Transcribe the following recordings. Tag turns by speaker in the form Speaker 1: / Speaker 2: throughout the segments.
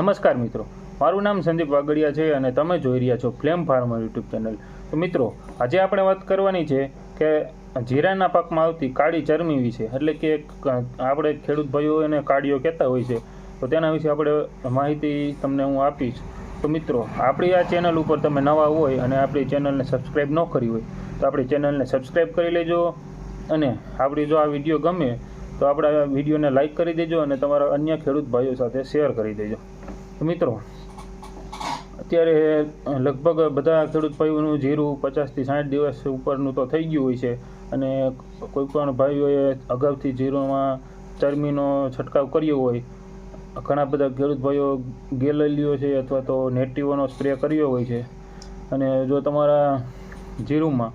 Speaker 1: નમસ્કાર મિત્રો. મારું નામ સંદીપ વાગડિયા છે અને તમે જોઈ રહ્યા છો ફ્લેમ ફાર્મર યુટ્યુબ ચેનલ. તો મિત્રો, આજે આપણે વાત કરવાની છે કે જીરાના પાકમાં આવતી કાળી ચરમી વિશે એટલે કે આપણે ખેડૂત ભાઈઓ એને કાળીઓ કહેતા હોય છે. તો તેના વિશે આપણે માહિતી તમને હું આપીશ. તો મિત્રો, આપણી આ ચેનલ ઉપર તમે નવા હોય અને આપણી ચેનલને સબસ્ક્રાઈબ ન કરી હોય, તો આપણી ચેનલને સબસ્ક્રાઈબ કરી લેજો. અને આપણી જો આ વીડિયો ગમે, તો આપણા વિડીયોને લાઇક કરી દેજો અને તમારા અન્ય ખેડૂત ભાઈઓ સાથે શેર કરી દેજો. મિત્રો, અત્યારે લગભગ બધા ખેડૂત ભાઈઓનું જીરું પચાસથી સાઠ દિવસ ઉપરનું તો થઈ ગયું હોય છે અને કોઈ પણ ભાઈઓએ અગાઉથી જીરુંમાં ચરમીનો છંટકાવ કર્યો હોય, ઘણા બધા ખેડૂત ભાઈઓ ગેલલીઓ છે અથવા તો નેટિવોનો સ્પ્રે કર્યો હોય છે. અને જો તમારા જીરુંમાં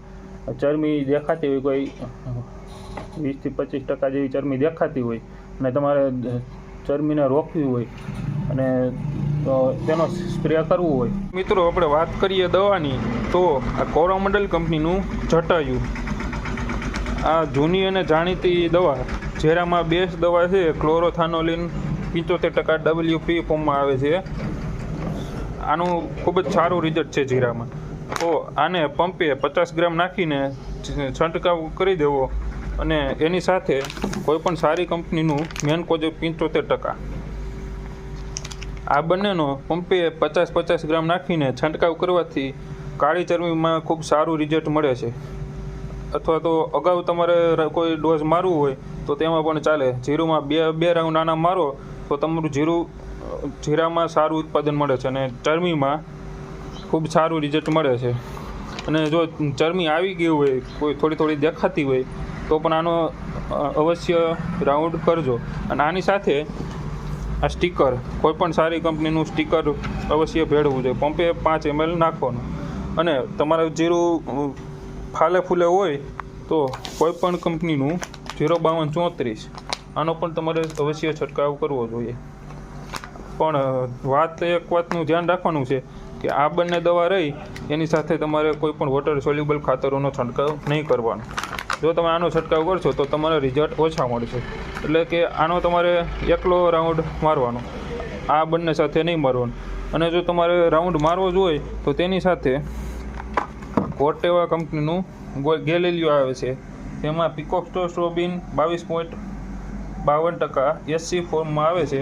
Speaker 1: ચરમી દેખાતી હોય, કોઈ વીસથી પચીસ ટકા જેવી ચરમી દેખાતી હોય અને તમારે ચરમીને રોકવી હોય અને તેનો સ્પ્રે કરવો હોય.
Speaker 2: મિત્રો, આપણે વાત કરીએ દવાની, તો આ કોરોમંડલ કંપનીનું જટાયું. આ જૂની અને જાણીતી દવા જેરામાં બેસ્ટ દવા છે, ક્લોરોથાનોલિન પંચોતેર ટકા ડબલ્યુપી ફોર્મમાં આવે છે. આનું ખૂબ જ સારું રિઝલ્ટ છે જીરામાં તો આને પંપે પચાસ ગ્રામ નાખીને છંટકાવ કરી દેવો. અને એની સાથે કોઈ પણ સારી કંપનીનું મેન કોજ પંચોતેર ટકા. આ બંનેનો પંપે પચાસ પચાસ ગ્રામ નાખીને છંટકાવ કરવાથી કાળી ચરબીમાં ખૂબ સારું રિઝલ્ટ મળે છે. અથવા તો અગાઉ તમારે કોઈ ડોઝ મારવું હોય, તો તેમાં પણ ચાલે. જીરુંમાં બે બે રાઉન્ડ નાના મારો, તો તમારું જીરું, જીરામાં સારું ઉત્પાદન મળે છે અને ચરમીમાં ખૂબ સારું રિઝલ્ટ મળે છે. અને જો ચરમી આવી ગઈ હોય, કોઈ થોડી થોડી દેખાતી હોય, તો પણ આનો અવશ્ય રાઉન્ડ કરજો. અને આની સાથે આ સ્ટીકર કોઈપણ સારી કંપનીનું સ્ટીકર અવશ્ય ભેળવું જોઈએ. પંપે પાંચ એમએલ નાખવાનું. અને તમારું જીરું ફાલે ફૂલે હોય તો કોઈપણ કંપનીનું ઝીરો બાવન ચોત્રીસ, આનો પણ તમારે અવશ્ય છંટકાવ કરવો જોઈએ. પણ વાત એક વાતનું ધ્યાન રાખવાનું છે કે આ બંને દવા રહી, એની સાથે તમારે કોઈ પણ વોટર સોલ્યુબલ ખાતરોનો છંટકાવ નહીં કરવાનો. જો તમે આનો છંટકાવ કરશો તો તમારે રિઝલ્ટ ઓછા મળશે. એટલે કે આનો તમારે એકલો રાઉન્ડ મારવાનો. આ બંને સાથે નહીં મારવાનો. અને જો તમારે રાઉન્ડ મારવો જ હોય, તો તેની સાથે કોટેવા કંપનીનું ગેલેલિયો આવે છે. તેમાં પિકોક્સ્ટોસ્ટ્રોબિન બાવીસ પોઈન્ટ બાવન ટકા એસસી ફોર્મમાં આવે છે.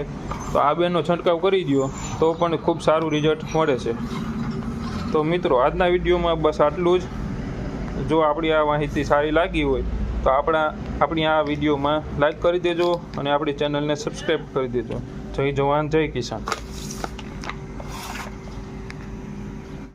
Speaker 2: તો આ બેનો છંટકાવ કરી દો તો પણ ખૂબ સારું રિઝલ્ટ મળે છે. તો મિત્રો, આજના વિડીયોમાં બસ આટલું જ. જો આપણી આ માહિતી સારી લાગી હોય, તો આપણા આપણી આ વિડીયોમાં લાઈક કરી દેજો અને આપણી ચેનલને સબસ્ક્રાઈબ કરી દેજો. જય જવાન, જય કિસાન.